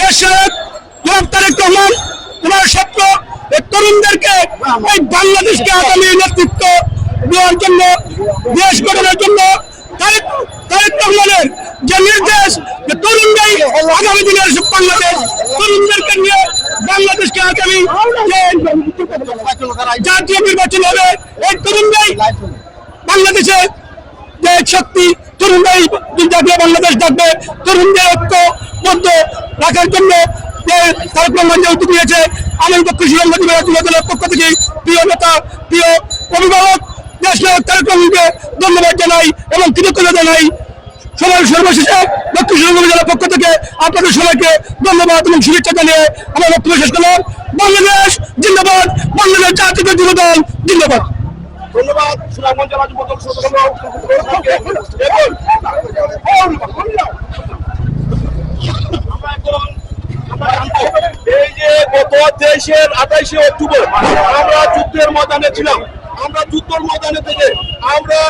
দেশের জনাব তারেক রহমান স্বপ্ন এই তরুণদেরকে এই বাংলাদেশকে আগামী নেতৃত্ব দেওয়ার জন্য, দেশ গঠনের জন্য তারেক তারেক রহমানের যে নির্দেশ, যে তরুণরাই আগামী দিনের বাংলাদেশ, তরুণদেরকে নিয়ে বাংলাদেশকে আগামী জাতীয় নির্বাচন হবে, এই তরুণরাই বাংলাদেশে যে শক্তি, তরুণরাই বাংলাদেশ ডাকবে তরুণদের ঐক্যবদ্ধ রাখার জন্য যে তারক রহমান যে উদ্যোগ নিয়েছে আমি পক্ষ যুব পক্ষ থেকে প্রিয় নেতা, প্রিয় অভিভাবক দেশ নায়ক ধন্যবাদ জানাই এবং কৃতজ্ঞতা জানাই। সবাই সর্বশেষে দক্ষিণ জেলার পক্ষ থেকে আপনাদের সবাইকে ধন্যবাদ এবং শুভেচ্ছা জানিয়ে আমার বক্তব্য শেষ করলাম। বাংলাদেশ জিন্দাবাদ, বাংলাদেশ জাতীয় যুব দল জিন্দাবাদ। ধন্যবাদ আমরা এখন আমরা জানব, এই যে গত তেইশের আঠাইশে অক্টোবর আমরা যুদ্ধের ময়দানে ছিলাম। আমরা যুদ্ধের ময়দানে থেকে আমরা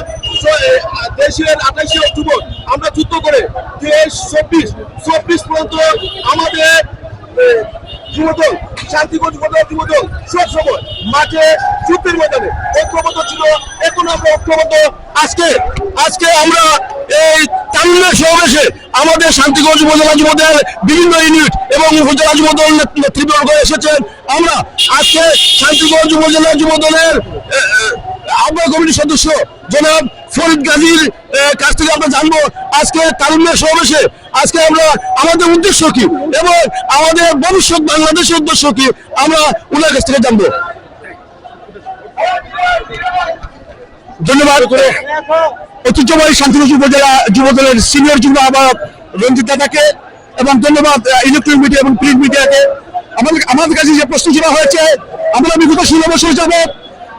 দেশের আঠাইশে অক্টোবর আমরা যুদ্ধ করে তেইশ চব্বিশ চব্বিশ পর্যন্ত আমাদের যুবদল যুবদল যুবদল সব সময় মাঠে যুদ্ধের ময়দানে। ঐক্যবদ্ধ ছিল, এখন আমরা ঐক্যবদ্ধ আজকে আজকে আমরা এই তামিলনাড়ু সমাবেশে আমাদের শান্তিগঞ্জ উপজেলা যুবদল বিভিন্ন ইউনিট এবং উপজেলা যুবদল নেত- নেতৃবর্গ এসেছেন। আমরা আজকে শান্তিগঞ্জ উপজেলা যুবদলের আহ্বায়ক কমিটির সদস্য জনাব ফরিদ গাজীর কাছ থেকে আমরা জানব আজকে তারুণ্যের সমাবেশে আজকে আমরা, আমাদের উদ্দেশ্য কি এবং আমাদের ভবিষ্যৎ বাংলাদেশের উদ্দেশ্য কি আমরা ওনার কাছ থেকে জানব। ধন্যবাদ। ঐতিহ্যবাহী শান্তিপুর উপজেলা যুবদলের সিনিয়র যুব আহ্বায়ক রঞ্জিত দাদাকে এবং ধন্যবাদ ইলেকট্রনিক মিডিয়া এবং প্রিন্ট মিডিয়াকে আমাদের আমাদের কাছে যে প্রশ্ন ছিল হয়েছে, আমরা বিগত ষোলো বছর যাব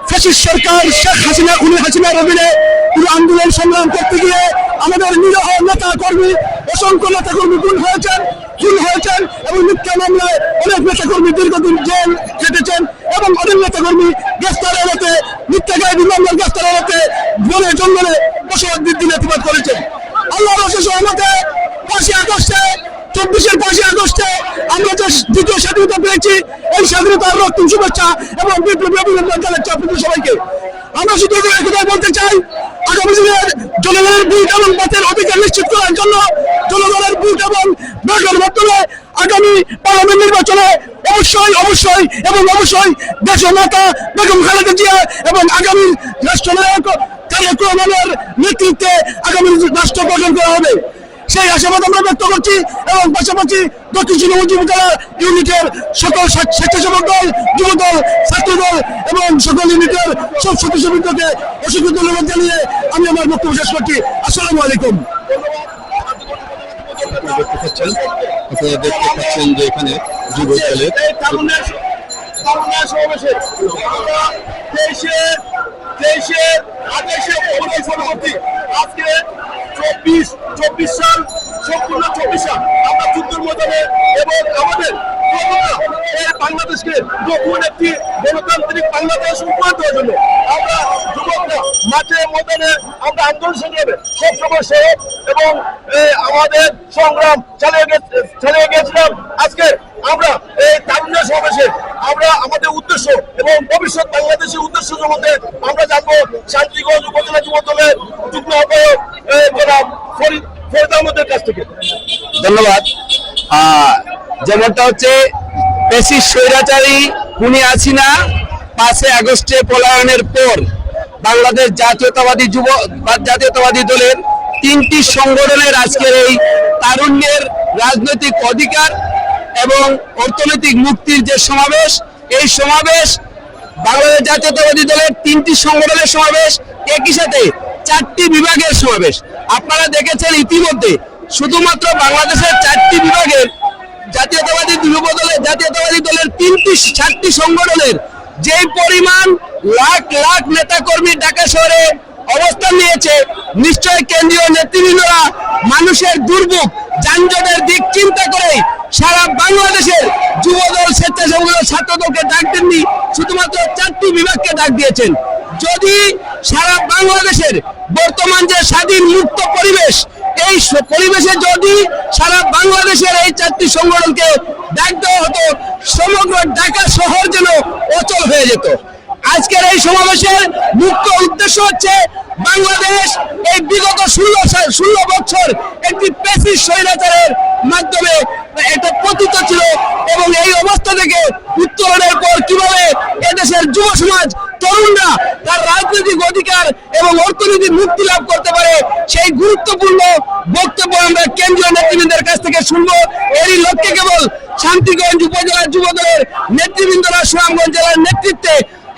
ফেসিস সরকার শেখ হাসিনা, উনি হাসিনার অধীনে পুরো আন্দোলন সংগ্রাম করতে গিয়ে আমাদের নিরহ নেতা কর্মী অসংখ্য নেতা কর্মী খুন হয়েছেন খুন হয়েছেন এবং মিথ্যা মামলায় অনেক নেতা কর্মী দীর্ঘদিন জেল কেটেছেন এবং অনেক নেতা কর্মী গ্রেফতার এড়াতে মিথ্যা গায়ে মামলার গ্রেফতার এড়াতে বনে জঙ্গলে বসবাস দিন প্রতিবাদ করেছেন। আল্লাহর অশেষ রহমতে পাঁচই আগস্টে, চব্বিশের পাঁচই আগস্টে আমরা যে দ্বিতীয় স্বাধীনতা পেয়েছি, এই স্বাধীনতার রক্তিম শুভেচ্ছা এবং বিপ্লবী অভিনন্দন জানাচ্ছি আপনাদের সবাইকে। আমরা শুধু একথাই বলতে চাই, আগামী দিনের জনগণের ভোট এবং মতের অধিকার নিশ্চিত করার জন্য জনগণের ভোট এবং ভোটের মাধ্যমে আগামী পার্লামেন্ট নির্বাচনে অবশ্যই অবশ্যই এবং অবশ্যই দেশের নেতা বেগম খালেদা জিয়া এবং আগামী রাষ্ট্রনায়ক তারেক রহমানের নেতৃত্বে আগামী রাষ্ট্র গঠন করা হবে। সেই আশাবাদ আমরা ব্যক্ত করছি এবং পাশাপাশি দক্ষিণ চীনমন্ত্রী উপজেলা ইউনিটের সকল স্বে- স্বেচ্ছাসেবক দল যুব দল ছাত্র দল এবং সকল ইউনিটের সব সদস্যবৃন্দকে অসংখ্য ধন্যবাদ জানিয়ে আমি আমার বক্তব্য শেষ করছি। আসসালামু আলাইকুম। দেখতে পাচ্ছেন আপনারা দেখতে পাচ্ছেন যে এখানে যুব দলের আজকে চব্বিশ চব্বিশ সাল, সম্পূর্ণ চব্বিশ সাল আমরা যুদ্ধের ময়দানে এবং আমাদের বাংলাদেশকে নতুন একটি গণতান্ত্রিক বাংলাদেশ উপহার দেওয়ার জন্য আমরা যুবকরা মাঠে, ময়দানে আমরা আন্দোলন সংগ্রামে সবসময় সহজ এবং আমাদের সংগ্রাম চালিয়ে চালিয়ে গেছিলাম আজকে আমরা এই তারুণ্য সমাবেশে আমরা আমাদের উদ্দেশ্য এবং ভবিষ্যৎ বাংলাদেশের উদ্দেশ্য সম্বন্ধে আমরা জানব শান্তিগঞ্জ উপজেলা যুব দলের যুগ্ম আহ্বায়ক জনাব ফরিদ ফরিদ আহমদের কাছ ধন্যবাদ। যেমনটা হচ্ছে পেশি স্বৈরাচারী খুনি হাসিনা পাঁচই আগস্টে পলায়নের পর বাংলাদেশ জাতীয়তাবাদী যুব জাতীয়তাবাদী দলের তিনটি সংগঠনের আজকের এই তারুণ্যের রাজনৈতিক অধিকার এবং অর্থনৈতিক মুক্তির যে সমাবেশ, এই সমাবেশ, বাংলাদেশ জাতীয়তাবাদী দলের তিনটি সংগঠনের সমাবেশ, একই সাথে চারটি বিভাগের সমাবেশ। আপনারা দেখেছেন ইতিমধ্যে শুধুমাত্র বাংলাদেশের চারটি বিভাগের জাতীয়তাবাদী যুব দলের জাতীয়তাবাদী দলের তিনটি চারটি সংগঠনের যে পরিমাণ লাখ লাখ নেতাকর্মী ঢাকা শহরে অবস্থান নিয়েছে নিশ্চয় কেন্দ্রীয় নেতৃবৃন্দরা মানুষের দুর্ভোগ যানজটের দিক চিন্তা করে সারা বাংলাদেশের যুবদল স্বেচ্ছাসেবক দল, ছাত্রদলকে ডাক দেননি শুধুমাত্র চারটি বিভাগকে ডাক দিয়েছেন। যদি সারা বাংলাদেশের বর্তমান যে স্বাধীন মুক্ত পরিবেশ, এই পরিবেশে যদি সারা বাংলাদেশের এই চারটি সংগঠনকে ডাক দেওয়া হতো, সমগ্র ঢাকা শহর যেন অচল হয়ে যেত। আজকের এই সমাবেশের মুখ্য উদ্দেশ্য হচ্ছে বাংলাদেশ এই বিগত ষোলো ষোলো বছর একটি পেসিস স্বৈরাচারের মাধ্যমে এটা পতিত ছিল এবং এই অবস্থা থেকে উত্তরণের পর কীভাবে এদেশের যুব সমাজ, তরুণরা তার রাজনৈতিক অধিকার এবং অর্থনীতি মুক্তি লাভ করতে পারে সেই গুরুত্বপূর্ণ বক্তব্য আমরা কেন্দ্রীয় নেতৃবৃন্দের কাছ থেকে শুনব। এরই লক্ষ্যে কেবল শান্তিগঞ্জ উপজেলার যুবদলের নেতৃবৃন্দরা সুনামগঞ্জ জেলার নেতৃত্বে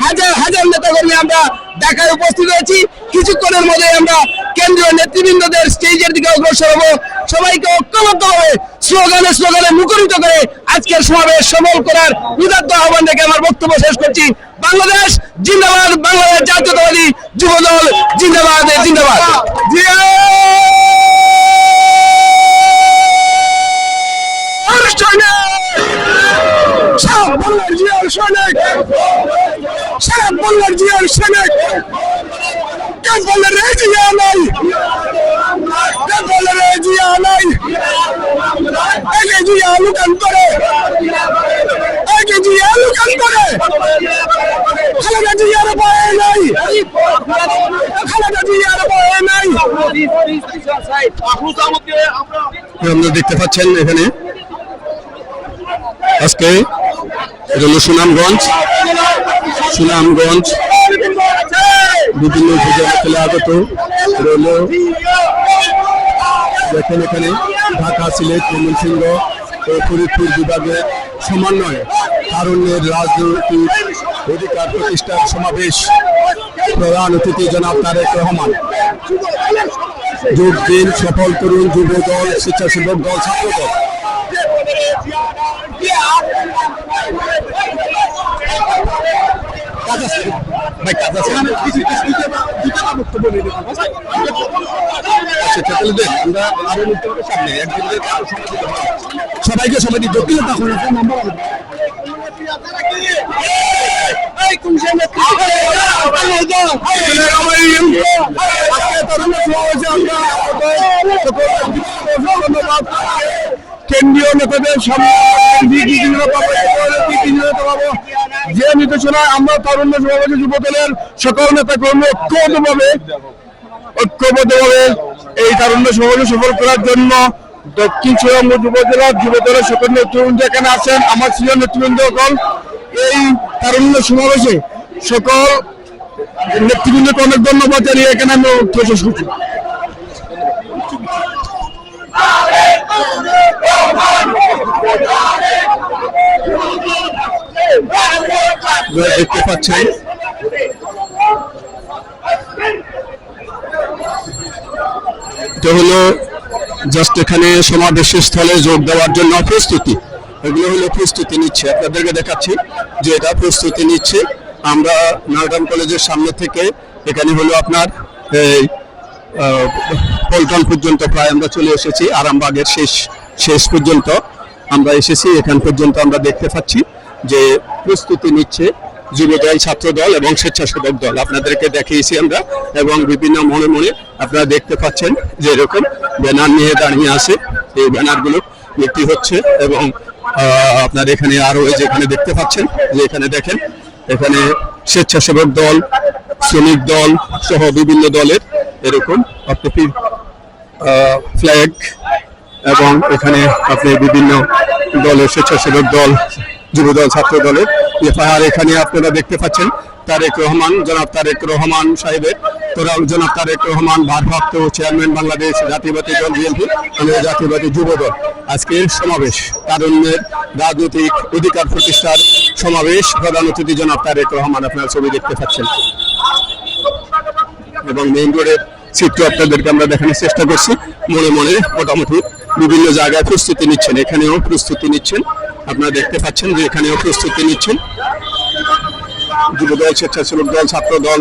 হাজার হাজার নেতাকর্মী আমরা ঢাকায় উপস্থিত হয়েছি। কিছুক্ষণের মধ্যে আমরা কেন্দ্রীয় নেতৃবৃন্দদের স্টেজের দিকে অগ্রসর হব। সবাইকে ঐক্যবদ্ধভাবে স্লোগানে স্লোগানে মুখরিত করে আজকের সমাবেশ সফল করার উদাত্ত আহ্বান থেকে আমার বক্তব্য শেষ করছি। বাংলাদেশ জিন্দাবাদ, বাংলাদেশ জাতীয়তাবাদী যুবদল জিন্দাবাদ জিন্দাবাদ। সৈনিক। সারা বাংলার জিয়ার সৈনিক কে বলে রে জিয়া নাই কে বলে রে জিয়া নাই। একে জিয়া লুকান করে, একে জিয়া লুকান করে। খালেদা জিয়ার ভয় নাই, খালেদা জিয়ার ভয় নাই। আপনারা দেখতে পাচ্ছেন এখানে। আজকে এটা হলো সুনামগঞ্জ সুনামগঞ্জ বিভিন্ন উপজেলা থেকে আগত হলো দেখেন এখানে ঢাকা, সিলেট, ময়মনসিংহ ও ফরিদপুর বিভাগের সমন্বয়ে তারুণ্যের রাজনৈতিক অধিকার প্রতিষ্ঠার সমাবেশ প্রধান অতিথি জনাব তারেক রহমান। যোগ দিন সফল করুন যুব দল স্বেচ্ছাসেবক দল ছাত্র দল কাজ আছে ভাই কাজ আছে আচ্ছা তাহলে দেন আমরা আরও নিতে হবে সামনে একদিনের সবাইকে সবাই নাম্বার হবে কেন্দ্রীয় নেতাদের সামনে পাবো যে নির্দেশনায় আমরা তরুণ সমাবেশে যুব দলের সকল নেতা কর্মী ঐক্যবদ্ধভাবে ঐক্যবদ্ধভাবে এই তারুণ্য সমাবেশ সফল করার জন্য দক্ষিণ সুরঙ্গ যুব জেলার যুব দলের সকল নেতৃবৃন্দ এখানে আছেন, আমার সিনিয়র নেতৃবৃন্দ সকল। এই তারুণ্য সমাবেশে সকল নেতৃবৃন্দকে অনেক ধন্যবাদ জানিয়ে এখানে আমি শেষ করছি। আপনারা দেখতে পাচ্ছেন এটা হলো জাস্ট এখানে সমাবেশের স্থলে যোগ দেওয়ার জন্য প্রস্তুতি। এগুলো হলো প্রস্তুতি নিচ্ছে। আপনাদেরকে দেখাচ্ছি যে এটা প্রস্তুতি নিচ্ছে। আমরা নারদান কলেজের সামনে থেকে এখানে হলো আপনার এই পল্টন পর্যন্ত প্রায় আমরা চলে এসেছি। আরামবাগের শেষ শেষ পর্যন্ত আমরা এসেছি। এখান পর্যন্ত আমরা দেখতে পাচ্ছি যে প্রস্তুতি নিচ্ছে। যুবদল ছাত্রদল এবং স্বেচ্ছাসেবক দল। আপনাদেরকে দেখিয়েছি আমরা এবং বিভিন্ন মনে মনে আপনারা দেখতে পাচ্ছেন যে এরকম ব্যানার নিয়ে দাঁড়িয়ে আছে। এই ব্যানারগুলো বিক্রি হচ্ছে এবং আপনার এখানে আরও এই যে এখানে দেখতে পাচ্ছেন, যে এখানে দেখেন, এখানে স্বেচ্ছাসেবক দল, শ্রমিক দল সহ বিভিন্ন দলের এরকম আপনি ফ্ল্যাগ এবং এখানে আপনি বিভিন্ন দলের স্বেচ্ছাসেবক দল যুবদল ছাত্র দলের এফআইআর এখানে আপনারা দেখতে পাচ্ছেন তারেক রহমান, জনাব তারেক রহমান সাহেবের। তোরা জনাব তারেক রহমান ভারপ্রাপ্ত চেয়ারম্যান বাংলাদেশ জাতীয়বাদী দল, বিএনপি জাতীয়বাদী যুব দল আজকের সমাবেশ, তারুণ্যের রাজনৈতিক অধিকার প্রতিষ্ঠার সমাবেশ। প্রধান অতিথি জনাব তারেক রহমান, আপনারা ছবি দেখতে পাচ্ছেন। এবং মেইন রোডের চিত্র আপনাদেরকে আমরা দেখানোর চেষ্টা করছি। মনে মনে মোটামুটি বিভিন্ন জায়গায় প্রস্তুতি নিচ্ছেন, এখানেও প্রস্তুতি নিচ্ছেন। আপনারা দেখতে পাচ্ছেন যে এখানেও প্রস্তুতি নিচ্ছেন। যুবদল স্বেচ্ছাসেবক দল ছাত্র দল।